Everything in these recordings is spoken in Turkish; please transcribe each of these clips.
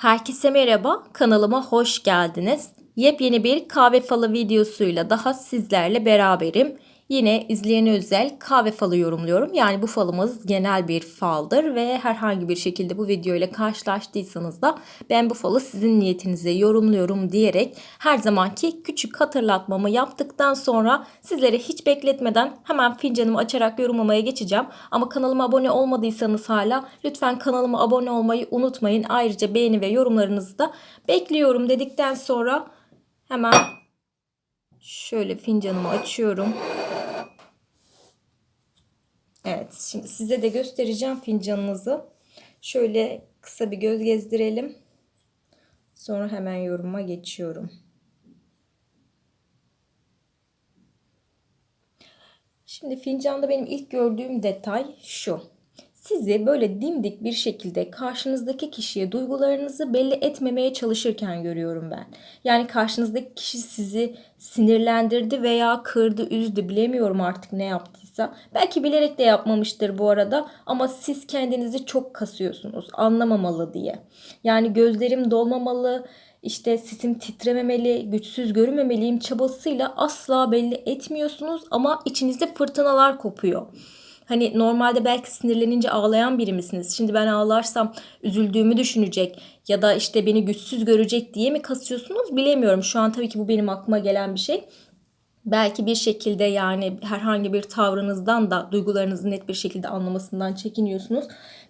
Herkese merhaba, kanalıma hoş geldiniz. Yepyeni bir kahve falı videosuyla daha sizlerle beraberim. Yine izleyene özel kahve falı yorumluyorum. Yani bu falımız genel bir faldır ve herhangi bir şekilde bu video ile karşılaştıysanız da ben bu falı sizin niyetinize yorumluyorum diyerek her zamanki küçük hatırlatmamı yaptıktan sonra sizlere hiç bekletmeden hemen fincanımı açarak yorumlamaya geçeceğim. Ama kanalıma abone olmadıysanız hala lütfen kanalıma abone olmayı unutmayın. Ayrıca beğeni ve yorumlarınızı da bekliyorum dedikten sonra hemen şöyle fincanımı açıyorum. Evet şimdi size de göstereceğim fincanınızı. Şöyle kısa bir göz gezdirelim. Sonra hemen yoruma geçiyorum. Şimdi fincanda benim ilk gördüğüm detay şu sizi böyle dimdik bir şekilde karşınızdaki kişiye duygularınızı belli etmemeye çalışırken görüyorum ben. Yani karşınızdaki kişi sizi sinirlendirdi veya kırdı, üzdü bilemiyorum artık ne yaptıysa. Belki bilerek de yapmamıştır bu arada ama siz kendinizi çok kasıyorsunuz anlamamalı diye. Yani gözlerim dolmamalı, işte sesim titrememeli, güçsüz görünmemeliyim çabasıyla asla belli etmiyorsunuz ama içinizde fırtınalar kopuyor. Hani normalde belki sinirlenince ağlayan biri misiniz? Şimdi ben ağlarsam üzüldüğümü düşünecek ya da işte beni güçsüz görecek diye mi kasıyorsunuz bilemiyorum. Şu an tabii ki bu benim aklıma gelen bir şey. Belki bir şekilde yani herhangi bir tavrınızdan da duygularınızı net bir şekilde anlamasından çekiniyorsunuz.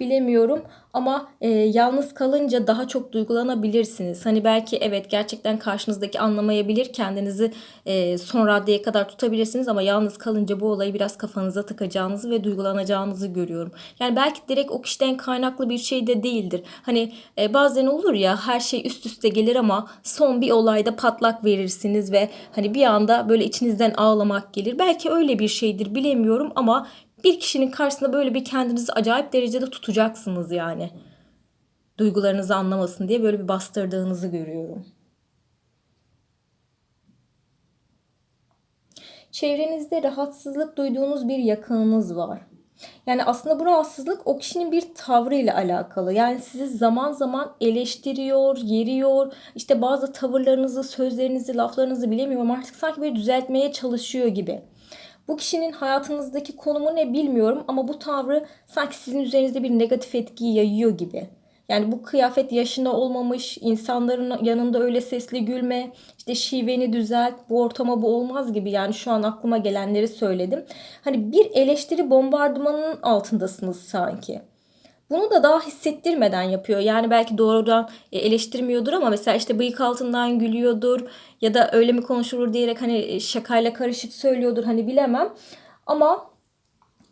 Bilemiyorum ama e, yalnız kalınca daha çok duygulanabilirsiniz. Hani belki evet gerçekten karşınızdaki anlamayabilir. Kendinizi e, son raddeye kadar tutabilirsiniz ama yalnız kalınca bu olayı biraz kafanıza takacağınızı ve duygulanacağınızı görüyorum. Yani belki direkt o kişiden kaynaklı bir şey de değildir. Hani e, bazen olur ya her şey üst üste gelir ama son bir olayda patlak verirsiniz ve hani bir anda böyle içinizden ağlamak gelir. Belki öyle bir şeydir bilemiyorum ama bir kişinin karşısında böyle bir kendinizi acayip derecede tutacaksınız yani. Duygularınızı anlamasın diye böyle bir bastırdığınızı görüyorum. Çevrenizde rahatsızlık duyduğunuz bir yakınınız var. Yani aslında bu rahatsızlık o kişinin bir tavrıyla alakalı. Yani sizi zaman zaman eleştiriyor, yeriyor. İşte bazı tavırlarınızı, sözlerinizi, laflarınızı bilemiyorum artık sanki böyle düzeltmeye çalışıyor gibi. Bu kişinin hayatınızdaki konumu ne bilmiyorum ama bu tavrı sanki sizin üzerinizde bir negatif etkiyi yayıyor gibi. Yani bu kıyafet yaşında olmamış, insanların yanında öyle sesli gülme, işte şiveni düzelt, bu ortama bu olmaz gibi. Yani şu an aklıma gelenleri söyledim. Hani bir eleştiri bombardımanının altındasınız sanki. Bunu da daha hissettirmeden yapıyor. Yani belki doğrudan e, eleştirmiyordur ama mesela işte bıyık altından gülüyordur ya da öyle mi konuşulur diyerek hani e, şakayla karışık söylüyordur hani bilemem. Ama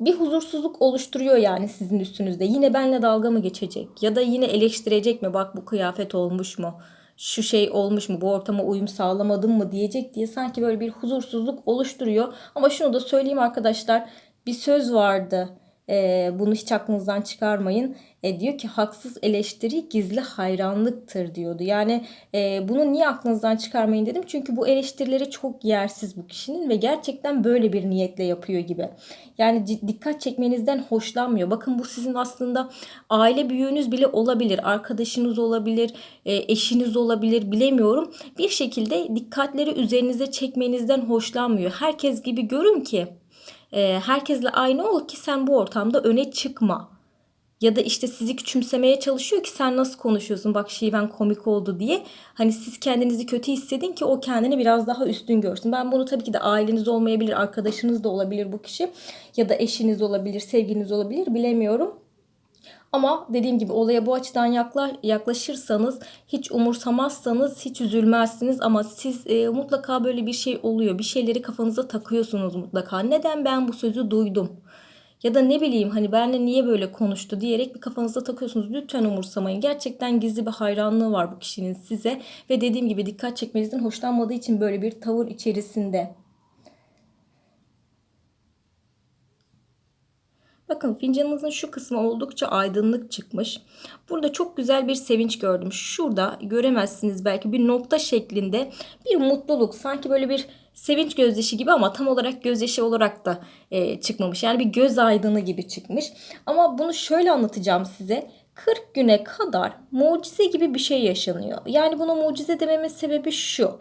bir huzursuzluk oluşturuyor yani sizin üstünüzde. Yine benle dalga mı geçecek ya da yine eleştirecek mi? Bak bu kıyafet olmuş mu? Şu şey olmuş mu? Bu ortama uyum sağlamadım mı diyecek diye sanki böyle bir huzursuzluk oluşturuyor. Ama şunu da söyleyeyim arkadaşlar. Bir söz vardı e, bunu hiç aklınızdan çıkarmayın. E, diyor ki haksız eleştiri gizli hayranlıktır diyordu. Yani e, bunu niye aklınızdan çıkarmayın dedim. Çünkü bu eleştirileri çok yersiz bu kişinin ve gerçekten böyle bir niyetle yapıyor gibi. Yani dikkat çekmenizden hoşlanmıyor. Bakın bu sizin aslında aile büyüğünüz bile olabilir. Arkadaşınız olabilir, e, eşiniz olabilir bilemiyorum. Bir şekilde dikkatleri üzerinize çekmenizden hoşlanmıyor. Herkes gibi görün ki e, herkesle aynı ol ki sen bu ortamda öne çıkma. Ya da işte sizi küçümsemeye çalışıyor ki sen nasıl konuşuyorsun bak şiven komik oldu diye. Hani siz kendinizi kötü hissedin ki o kendini biraz daha üstün görsün. Ben bunu tabii ki de aileniz olmayabilir, arkadaşınız da olabilir bu kişi. Ya da eşiniz olabilir, sevginiz olabilir bilemiyorum. Ama dediğim gibi olaya bu açıdan yakla, yaklaşırsanız, hiç umursamazsanız hiç üzülmezsiniz. Ama siz e, mutlaka böyle bir şey oluyor. Bir şeyleri kafanıza takıyorsunuz mutlaka. Neden ben bu sözü duydum? Ya da ne bileyim hani benle niye böyle konuştu diyerek bir kafanızda takıyorsunuz. Lütfen umursamayın. Gerçekten gizli bir hayranlığı var bu kişinin size. Ve dediğim gibi dikkat çekmenizden hoşlanmadığı için böyle bir tavır içerisinde. Bakın fincanınızın şu kısmı oldukça aydınlık çıkmış. Burada çok güzel bir sevinç gördüm. Şurada göremezsiniz belki bir nokta şeklinde bir mutluluk. Sanki böyle bir sevinç gözyaşı gibi ama tam olarak gözyaşı olarak da e, çıkmamış. Yani bir göz aydını gibi çıkmış. Ama bunu şöyle anlatacağım size. 40 güne kadar mucize gibi bir şey yaşanıyor. Yani buna mucize dememin sebebi şu.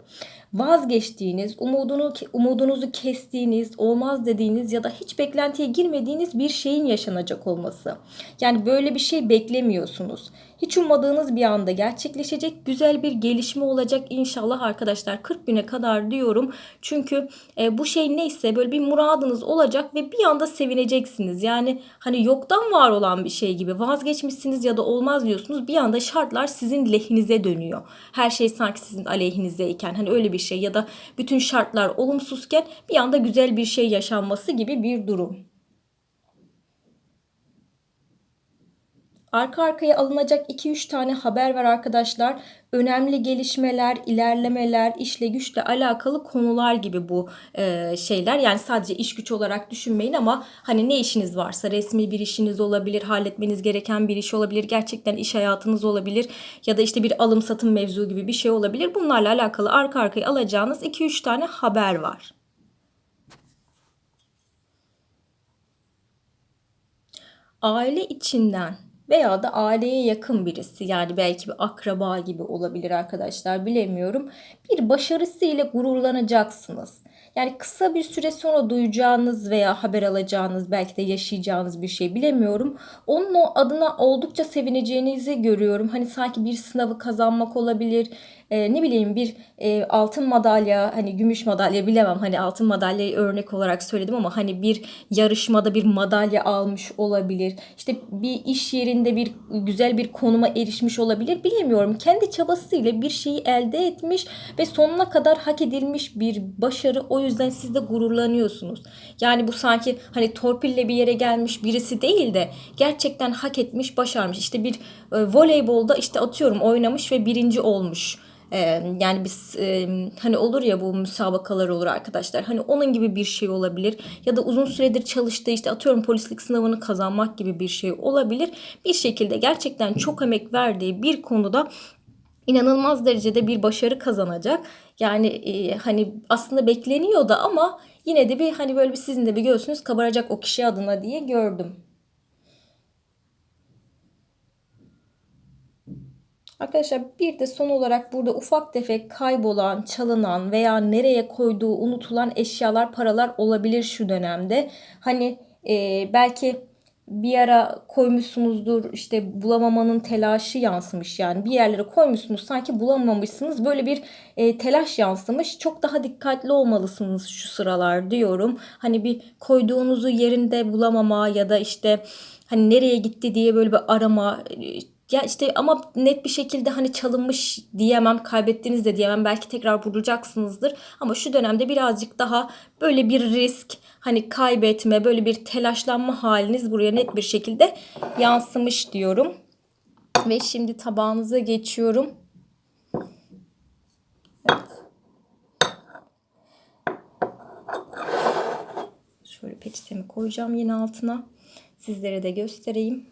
Vazgeçtiğiniz, umudunu, umudunuzu kestiğiniz, olmaz dediğiniz ya da hiç beklentiye girmediğiniz bir şeyin yaşanacak olması. Yani böyle bir şey beklemiyorsunuz. Hiç ummadığınız bir anda gerçekleşecek güzel bir gelişme olacak inşallah arkadaşlar 40 güne kadar diyorum. Çünkü e, bu şey neyse böyle bir muradınız olacak ve bir anda sevineceksiniz. Yani hani yoktan var olan bir şey gibi vazgeçmişsiniz ya da olmaz diyorsunuz. Bir anda şartlar sizin lehinize dönüyor. Her şey sanki sizin aleyhinizdeyken hani öyle bir şey ya da bütün şartlar olumsuzken bir anda güzel bir şey yaşanması gibi bir durum. Arka arkaya alınacak 2-3 tane haber var arkadaşlar. Önemli gelişmeler, ilerlemeler, işle güçle alakalı konular gibi bu e, şeyler. Yani sadece iş güç olarak düşünmeyin ama hani ne işiniz varsa resmi bir işiniz olabilir, halletmeniz gereken bir iş olabilir, gerçekten iş hayatınız olabilir ya da işte bir alım satım mevzu gibi bir şey olabilir. Bunlarla alakalı arka arkaya alacağınız 2-3 tane haber var. Aile içinden veya da aileye yakın birisi yani belki bir akraba gibi olabilir arkadaşlar bilemiyorum. Bir başarısıyla gururlanacaksınız. Yani kısa bir süre sonra duyacağınız veya haber alacağınız belki de yaşayacağınız bir şey bilemiyorum. Onun o adına oldukça sevineceğinizi görüyorum. Hani sanki bir sınavı kazanmak olabilir e, ne bileyim bir e, altın madalya hani gümüş madalya bilemem hani altın madalyayı örnek olarak söyledim ama hani bir yarışmada bir madalya almış olabilir. İşte bir iş yerinde bir güzel bir konuma erişmiş olabilir bilemiyorum. Kendi çabasıyla bir şeyi elde etmiş ve sonuna kadar hak edilmiş bir başarı. O yüzden siz de gururlanıyorsunuz. Yani bu sanki hani torpille bir yere gelmiş birisi değil de gerçekten hak etmiş, başarmış. İşte bir e, voleybolda işte atıyorum oynamış ve birinci olmuş yani biz hani olur ya bu müsabakalar olur arkadaşlar. Hani onun gibi bir şey olabilir. Ya da uzun süredir çalıştığı işte atıyorum polislik sınavını kazanmak gibi bir şey olabilir. Bir şekilde gerçekten çok emek verdiği bir konuda inanılmaz derecede bir başarı kazanacak. Yani hani aslında bekleniyor da ama yine de bir hani böyle bir sizin de bir göğsünüz kabaracak o kişi adına diye gördüm. Arkadaşlar bir de son olarak burada ufak tefek kaybolan, çalınan veya nereye koyduğu unutulan eşyalar, paralar olabilir şu dönemde. Hani e, belki bir ara koymuşsunuzdur işte bulamamanın telaşı yansımış yani. Bir yerlere koymuşsunuz sanki bulamamışsınız. Böyle bir e, telaş yansımış. Çok daha dikkatli olmalısınız şu sıralar diyorum. Hani bir koyduğunuzu yerinde bulamama ya da işte hani nereye gitti diye böyle bir arama ya işte ama net bir şekilde hani çalınmış diyemem, kaybettiniz de diyemem. Belki tekrar bulacaksınızdır. Ama şu dönemde birazcık daha böyle bir risk, hani kaybetme, böyle bir telaşlanma haliniz buraya net bir şekilde yansımış diyorum. Ve şimdi tabağınıza geçiyorum. Evet. Şöyle peçetemi koyacağım yine altına. Sizlere de göstereyim.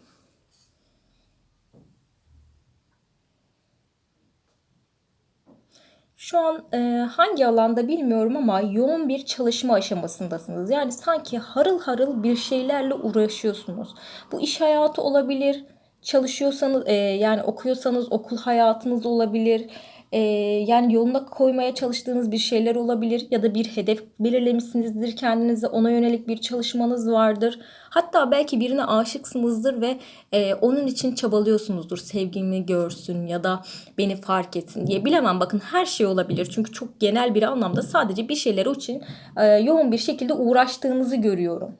Şu an e, hangi alanda bilmiyorum ama yoğun bir çalışma aşamasındasınız. Yani sanki harıl harıl bir şeylerle uğraşıyorsunuz. Bu iş hayatı olabilir, çalışıyorsanız e, yani okuyorsanız okul hayatınız olabilir e, yani yoluna koymaya çalıştığınız bir şeyler olabilir ya da bir hedef belirlemişsinizdir kendinize ona yönelik bir çalışmanız vardır. Hatta belki birine aşıksınızdır ve e, onun için çabalıyorsunuzdur. Sevgimi görsün ya da beni fark etsin diye. Bilemem bakın her şey olabilir. Çünkü çok genel bir anlamda sadece bir şeyler için e, yoğun bir şekilde uğraştığınızı görüyorum.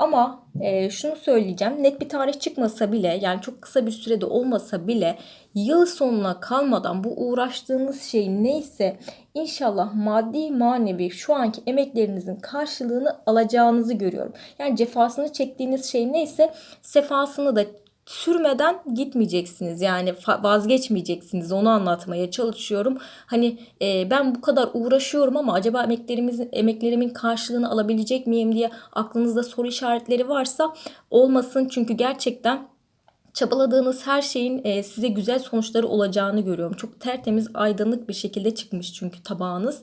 Ama e, şunu söyleyeceğim. Net bir tarih çıkmasa bile yani çok kısa bir sürede olmasa bile yıl sonuna kalmadan bu uğraştığınız şey neyse inşallah maddi manevi şu anki emeklerinizin karşılığını alacağınızı görüyorum. Yani cefasını çektiğiniz şey neyse sefasını da sürmeden gitmeyeceksiniz. Yani vazgeçmeyeceksiniz. Onu anlatmaya çalışıyorum. Hani e, ben bu kadar uğraşıyorum ama acaba emeklerimizin emeklerimin karşılığını alabilecek miyim diye aklınızda soru işaretleri varsa olmasın. Çünkü gerçekten çabaladığınız her şeyin e, size güzel sonuçları olacağını görüyorum. Çok tertemiz, aydınlık bir şekilde çıkmış çünkü tabağınız.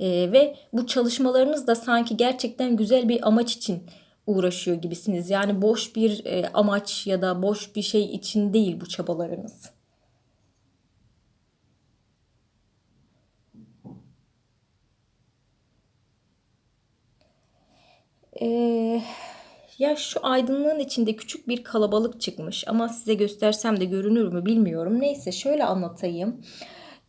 E, ve bu çalışmalarınız da sanki gerçekten güzel bir amaç için uğraşıyor gibisiniz. Yani boş bir e, amaç ya da boş bir şey için değil bu çabalarınız. Ee, ya şu aydınlığın içinde küçük bir kalabalık çıkmış ama size göstersem de görünür mü bilmiyorum. Neyse şöyle anlatayım.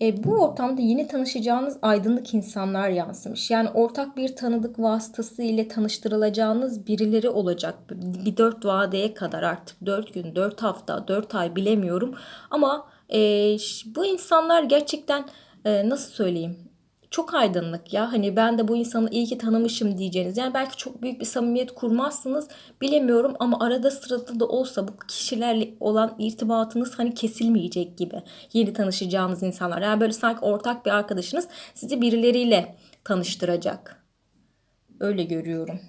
E, bu ortamda yeni tanışacağınız aydınlık insanlar yansımış. Yani ortak bir tanıdık vasıtası ile tanıştırılacağınız birileri olacak. Bir dört vadeye kadar artık dört gün, dört hafta, dört ay bilemiyorum. Ama e, bu insanlar gerçekten e, nasıl söyleyeyim? Çok aydınlık ya. Hani ben de bu insanı iyi ki tanımışım diyeceğiniz. Yani belki çok büyük bir samimiyet kurmazsınız bilemiyorum ama arada sırada da olsa bu kişilerle olan irtibatınız hani kesilmeyecek gibi. Yeni tanışacağınız insanlar. Yani böyle sanki ortak bir arkadaşınız sizi birileriyle tanıştıracak. Öyle görüyorum.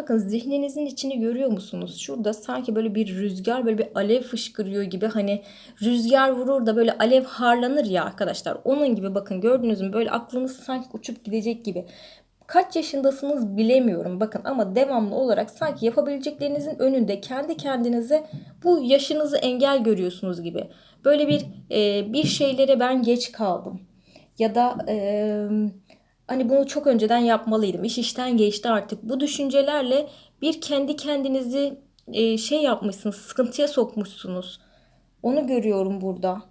Bakın zihninizin içini görüyor musunuz? Şurada sanki böyle bir rüzgar böyle bir alev fışkırıyor gibi hani rüzgar vurur da böyle alev harlanır ya arkadaşlar. Onun gibi bakın gördünüz mü böyle aklınız sanki uçup gidecek gibi. Kaç yaşındasınız bilemiyorum bakın ama devamlı olarak sanki yapabileceklerinizin önünde kendi kendinize bu yaşınızı engel görüyorsunuz gibi. Böyle bir e, bir şeylere ben geç kaldım ya da e, Hani bunu çok önceden yapmalıydım. İş işten geçti artık. Bu düşüncelerle bir kendi kendinizi e, şey yapmışsınız, sıkıntıya sokmuşsunuz. Onu görüyorum burada.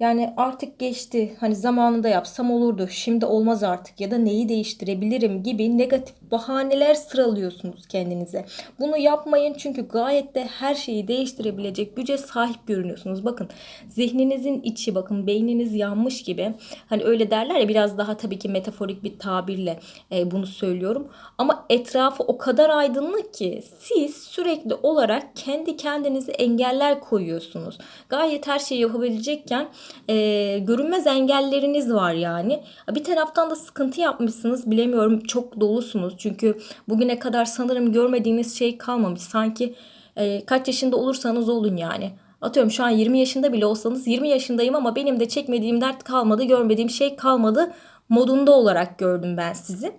Yani artık geçti. Hani zamanında yapsam olurdu. Şimdi olmaz artık ya da neyi değiştirebilirim gibi negatif bahaneler sıralıyorsunuz kendinize. Bunu yapmayın çünkü gayet de her şeyi değiştirebilecek güce sahip görünüyorsunuz. Bakın zihninizin içi bakın beyniniz yanmış gibi. Hani öyle derler ya biraz daha tabii ki metaforik bir tabirle e, bunu söylüyorum. Ama etrafı o kadar aydınlık ki siz sürekli olarak kendi kendinize engeller koyuyorsunuz. Gayet her şeyi yapabilecekken e, görünmez engelleriniz var yani. Bir taraftan da sıkıntı yapmışsınız bilemiyorum çok dolusunuz. Çünkü bugüne kadar sanırım görmediğiniz şey kalmamış. Sanki e, kaç yaşında olursanız olun yani. Atıyorum şu an 20 yaşında bile olsanız 20 yaşındayım ama benim de çekmediğim dert kalmadı, görmediğim şey kalmadı modunda olarak gördüm ben sizi.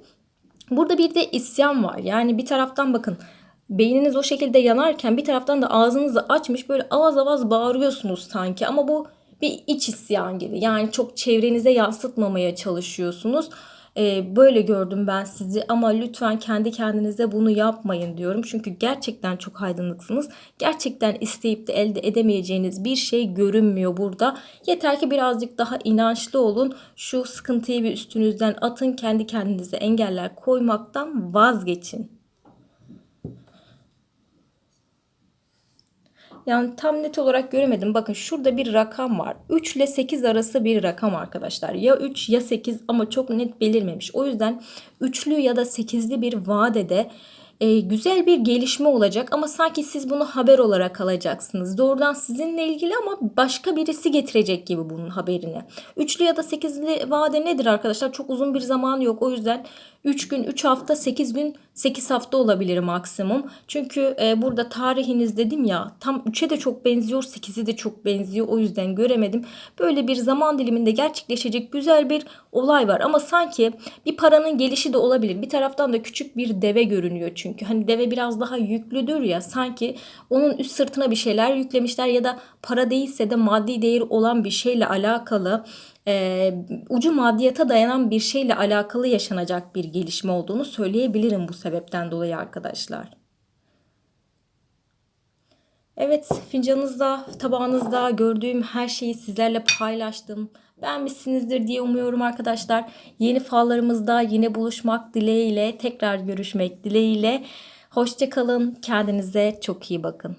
Burada bir de isyan var. Yani bir taraftan bakın beyniniz o şekilde yanarken bir taraftan da ağzınızı açmış böyle avaz avaz bağırıyorsunuz sanki ama bu bir iç isyan gibi. Yani çok çevrenize yansıtmamaya çalışıyorsunuz. Ee, böyle gördüm ben sizi ama lütfen kendi kendinize bunu yapmayın diyorum. Çünkü gerçekten çok aydınlıksınız. Gerçekten isteyip de elde edemeyeceğiniz bir şey görünmüyor burada. Yeter ki birazcık daha inançlı olun. Şu sıkıntıyı bir üstünüzden atın. Kendi kendinize engeller koymaktan vazgeçin. Yani tam net olarak göremedim. Bakın şurada bir rakam var. 3 ile 8 arası bir rakam arkadaşlar. Ya 3 ya 8 ama çok net belirmemiş. O yüzden üçlü ya da 8'li bir vadede e, güzel bir gelişme olacak ama sanki siz bunu haber olarak alacaksınız. Doğrudan sizinle ilgili ama başka birisi getirecek gibi bunun haberini. Üçlü ya da sekizli vade nedir arkadaşlar? Çok uzun bir zaman yok. O yüzden 3 gün, 3 hafta, 8 gün, 8 hafta olabilir maksimum. Çünkü e, burada tarihiniz dedim ya tam 3'e de çok benziyor, 8'e de çok benziyor. O yüzden göremedim. Böyle bir zaman diliminde gerçekleşecek güzel bir olay var. Ama sanki bir paranın gelişi de olabilir. Bir taraftan da küçük bir deve görünüyor çünkü. Hani deve biraz daha yüklüdür ya. Sanki onun üst sırtına bir şeyler yüklemişler ya da para değilse de maddi değeri olan bir şeyle alakalı e, ucu maddiyata dayanan bir şeyle alakalı yaşanacak bir gelişme olduğunu söyleyebilirim bu sebepten dolayı arkadaşlar. Evet fincanınızda, tabağınızda gördüğüm her şeyi sizlerle paylaştım. Beğenmişsinizdir diye umuyorum arkadaşlar. Yeni fallarımızda yine buluşmak dileğiyle, tekrar görüşmek dileğiyle. Hoşçakalın, kendinize çok iyi bakın.